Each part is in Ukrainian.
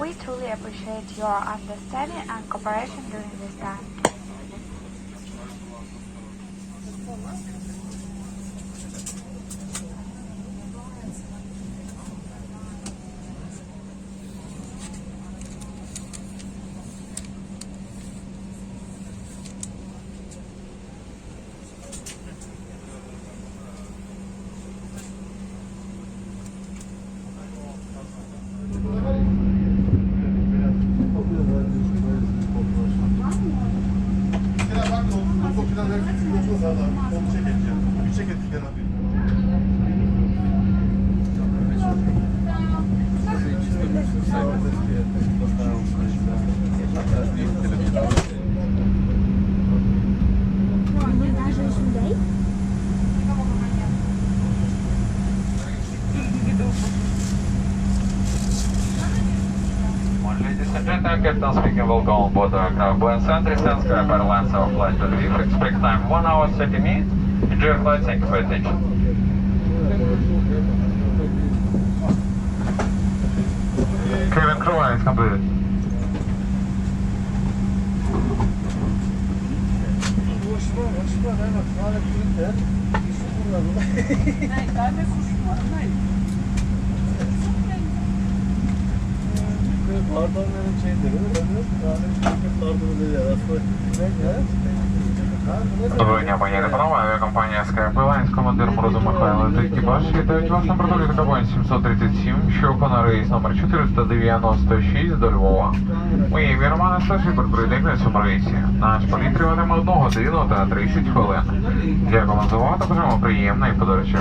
We truly appreciate your understanding and cooperation during this time. Captain speaking, welcome on board Boeing Sentry Sense, Airlines, our flight to Lviv. Expect time 1 hour 30 minutes. Enjoy your flight, thank you for attention. Cabin crew line is completed. Ulaşma, ulaşma. Ben var. Hayır. Aslında ne ya? Доброго пані Панова, авіакомпанія Sky Airlines, командир Морозу Михайло екіпаж. Вітають вас на борту літака Boeing 737, що виконує рейс номер 496 до Львова. Ми є Романа Саші, бортпровідник на цьому рейсі. Наш політ триватиме 1 годину та 30 хвилин. Дякую вам за увагу та бажаємо приємної подорожі.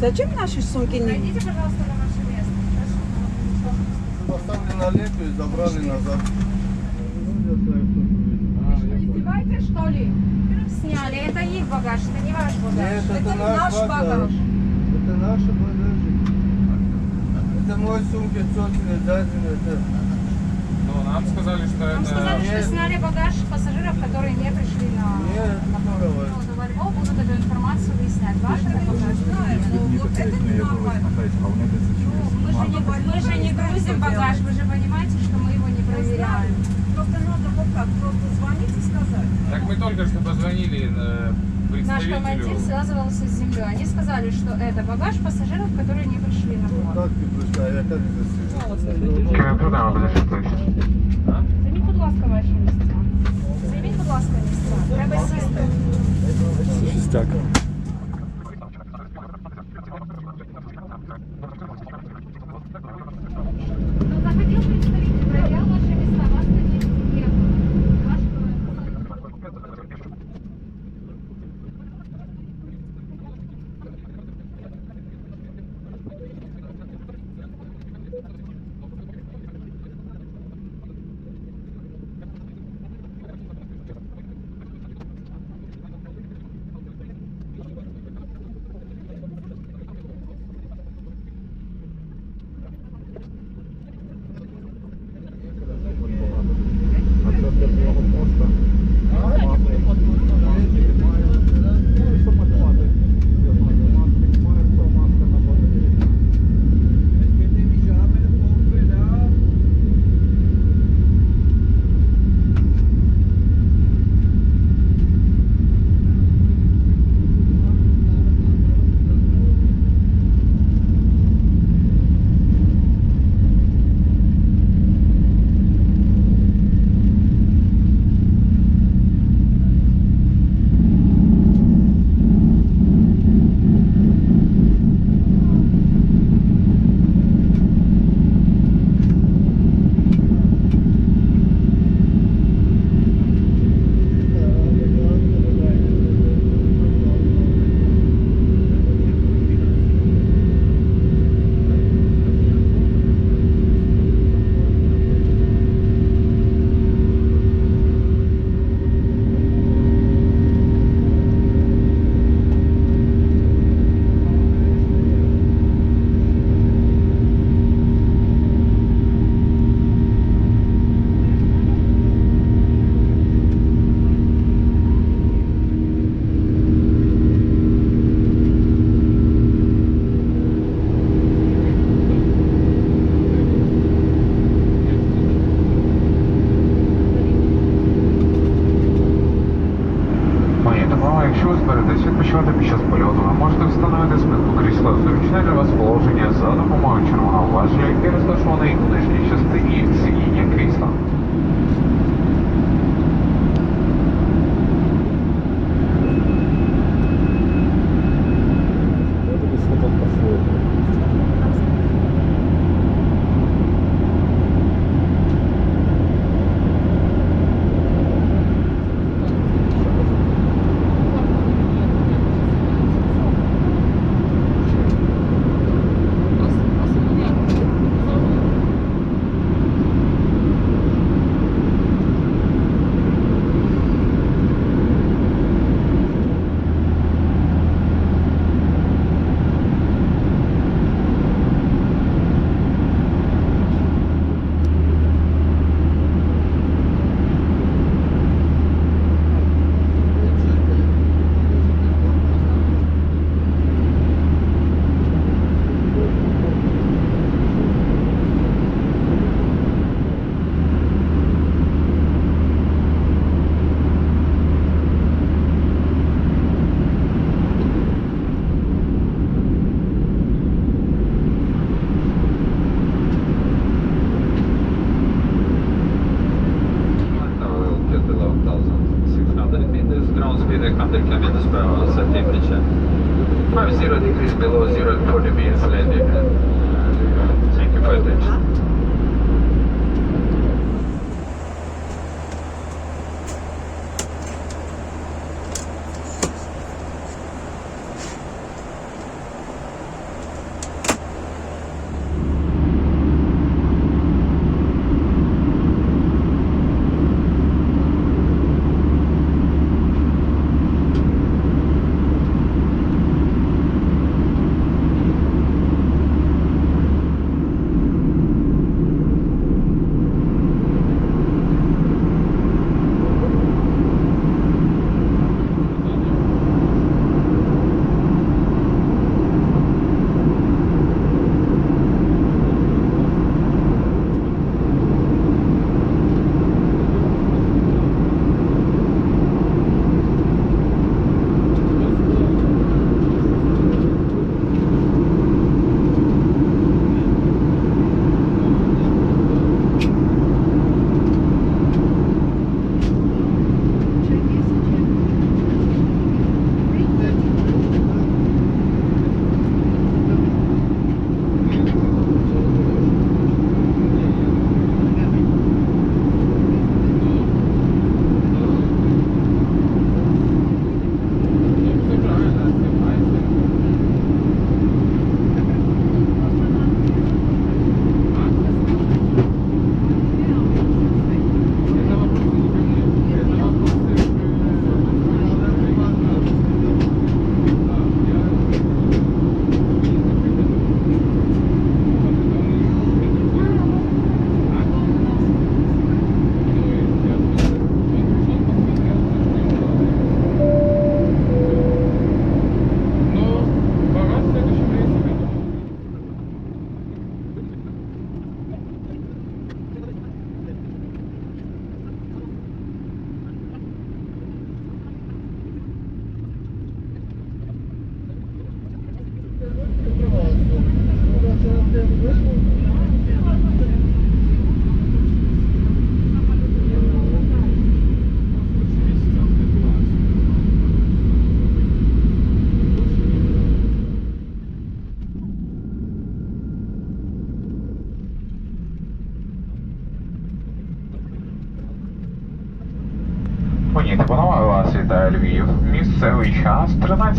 Зачем наши сумки не... Поставили на ленту и забрали назад. Издеваетесь, что ли? Сняли. Это их багаж, это не ваш багаж. Нет, это, Это наш наш багаж. багаж. Это наши багажи. Это мой сумки, тетя, дядя, это. Ну, нам сказали, что Нам это... сказали, что Нет. сняли багаж пассажиров, которые не пришли на... Нет, на здорово. Ну, во Львов будут эту информацию выяснять. Ваш это багаж? Вот это ненормально. Мы же, не, мы же не грузим багаж, вы же понимаете, что мы его не проверяем. Просто надо вот так, просто звонить и сказать. Так мы только что позвонили э, Наш командир представителю. связывался с землей. Они сказали, что это багаж пассажиров, которые не пришли на борт. Как ты пришла? Я как здесь сижу? Кевін Crew, даємо буде ближче. Займіть, будь ласка, ваші місця. Займіть, будь ласка, місця. Треба сісти. Ну,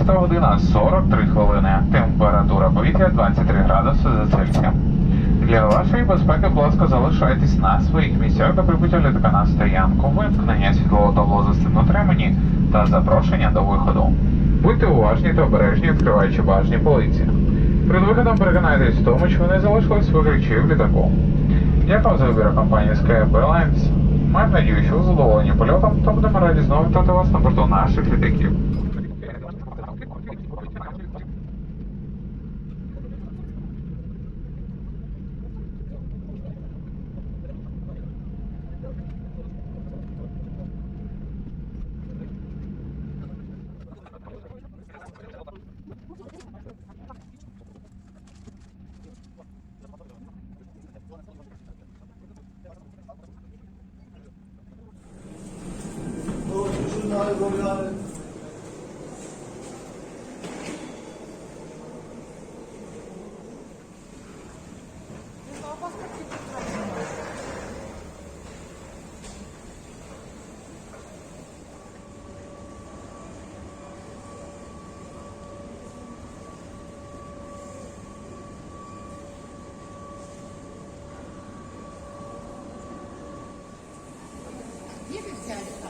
12 година 43 хвилини. Температура повітря 23 градуси за Цельсієм. Для вашої безпеки, будь ласка, залишайтесь на своїх місцях до прибуття літака на стоянку, вимкнення світлового табло за тримані та запрошення до виходу. Будьте уважні та обережні, відкриваючи бажні полиці. Перед виходом переконайтесь в тому, що не залишилось виключі в літаку. Дякую за вибір компанії Sky Маємо надію, що задоволені польотом, та будемо раді знову вітати вас на борту наших літаків.